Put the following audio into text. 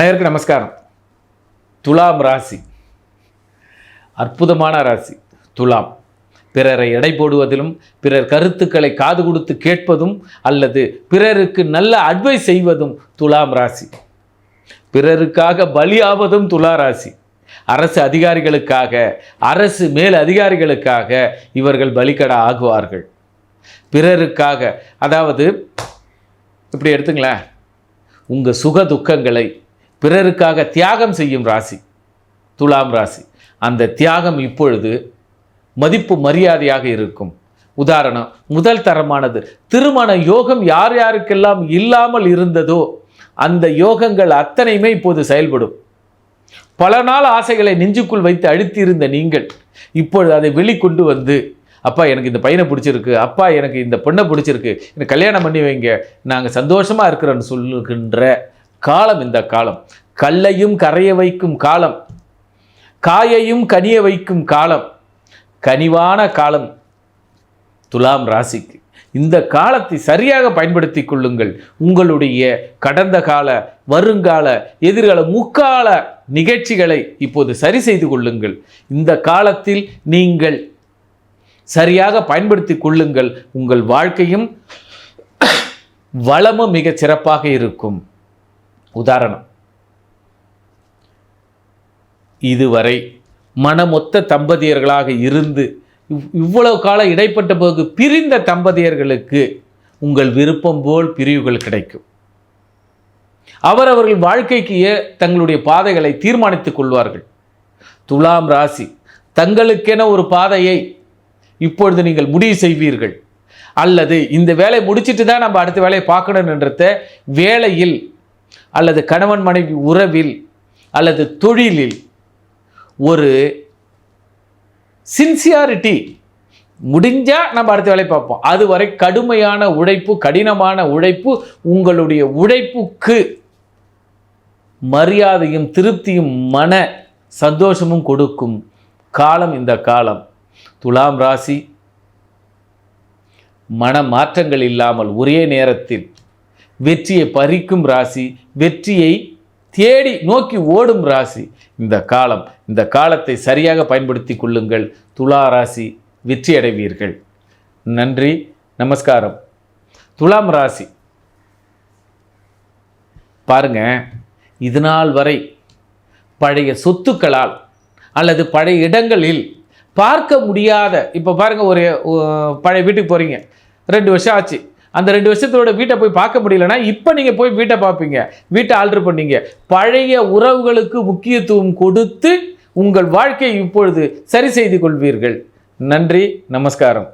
அனைவருக்கும் நமஸ்காரம். துலாம் ராசி. அற்புதமான ராசி. துலாம். பிறரை எடை போடுவதிலும் பிறர் கருத்துக்களை காது கொடுத்து கேட்பதும் அல்லது பிறருக்கு நல்ல அட்வைஸ் செய்வதும் துலாம் ராசி. பிறருக்காக பலியாவதும் துலா ராசி. அரசு அதிகாரிகளுக்காக அரசு மேல் அதிகாரிகளுக்காக இவர்கள் பலிக்கடா ஆகுவார்கள். பிறருக்காக அதாவது இப்படி எடுத்துங்களேன். உங்கள் சுக துக்கங்களை பிறருக்காக தியாகம் செய்யும் ராசி துலாம் ராசி. அந்த தியாகம் இப்பொழுது மதிப்பு மரியாதையாக இருக்கும். உதாரணம் முதல் தரமானது திருமண யோகம் யார் யாருக்கெல்லாம் இல்லாமல் இருந்ததோ அந்த யோகங்கள் அத்தனையுமே இப்போது செயல்படும். பல நாள் ஆசைகளை நெஞ்சுக்குள் வைத்து அழுத்தியிருந்த நீங்கள் இப்பொழுது அதை வெளிக்கொண்டு வந்து அப்பா எனக்கு இந்த பையனை பிடிச்சிருக்கு அப்பா எனக்கு இந்த பொண்ணை பிடிச்சிருக்கு எனக்கு கல்யாணம் பண்ணி வைங்க நாங்கள் சந்தோஷமாக இருக்கிறோன்னு சொல்லுகின்ற காலம் இந்த காலம். கல்லையும் கரைய வைக்கும் காலம். காயையும் கனிய வைக்கும் காலம். கனிவான காலம் துலாம் ராசிக்கு. இந்த காலத்தை சரியாக பயன்படுத்தி கொள்ளுங்கள். உங்களுடைய கடந்த கால வருங்கால எதிர்கால முக்கால நிகழ்ச்சிகளை இப்போது சரி செய்து கொள்ளுங்கள். இந்த காலத்தில் நீங்கள் சரியாக பயன்படுத்தி கொள்ளுங்கள். உங்கள் வாழ்க்கையும் வளமும் மிகச் சிறப்பாக இருக்கும். உதாரணம். இதுவரை மனமொத்த தம்பதியர்களாக இருந்து இவ்வளவு காலம் இடைப்பட்ட போது பிரிந்த தம்பதியர்களுக்கு உங்கள் விருப்பம் போல் பிரிவுகள் கிடைக்கும். அவரவர்கள் வாழ்க்கைக்கு தங்களுடைய பாதைகளை தீர்மானித்துக் கொள்வார்கள். துலாம் ராசி தங்களுக்கென ஒரு பாதையை இப்பொழுது நீங்கள் முடிவு செய்வீர்கள். அல்லது இந்த வேலையை முடிச்சிட்டு தான் நம்ம அடுத்த வேலையை பார்க்கணுன்றத வேலையில் அல்லது கணவன் மனைவி உறவில் அல்லது தொழிலில் ஒரு சின்சியாரிட்டி முடிஞ்சா நம்ம அடுத்த வேலையை பார்ப்போம். அதுவரை கடுமையான உழைப்பு கடினமான உழைப்பு உங்களுடைய உழைப்புக்கு மரியாதையும் திருப்தியும் மன சந்தோஷமும் கொடுக்கும் காலம் இந்த காலம். துலாம் ராசி மன மாற்றங்கள் இல்லாமல் ஒரே நேரத்தில் வெற்றியை பறிக்கும் ராசி வெற்றியை தேடி நோக்கி ஓடும் ராசி. இந்த காலம் இந்த காலத்தை சரியாக பயன்படுத்தி கொள்ளுங்கள். துலா ராசி வெற்றி அடைவீர்கள். நன்றி நமஸ்காரம். துலாம் ராசி. பாருங்க இது நாள் வரை பழைய சொத்துக்களால் அல்லது பழைய இடங்களில் பார்க்க முடியாத இப்போ பாருங்கள் ஒரு பழைய வீட்டுக்கு போகிறீங்க ரெண்டு வருஷம் ஆச்சு. அந்த ரெண்டு வருஷத்தோட வீட்டை போய் பார்க்க முடியலன்னா இப்போ நீங்கள் போய் வீட்டை பார்ப்பீங்க. வீட்டை ஆல்ட்ரு பண்ணீங்க. பழைய உறவுகளுக்கு முக்கியத்துவம் கொடுத்து உங்கள் வாழ்க்கையை இப்பொழுது சரி செய்து கொள்வீர்கள். நன்றி நமஸ்காரம்.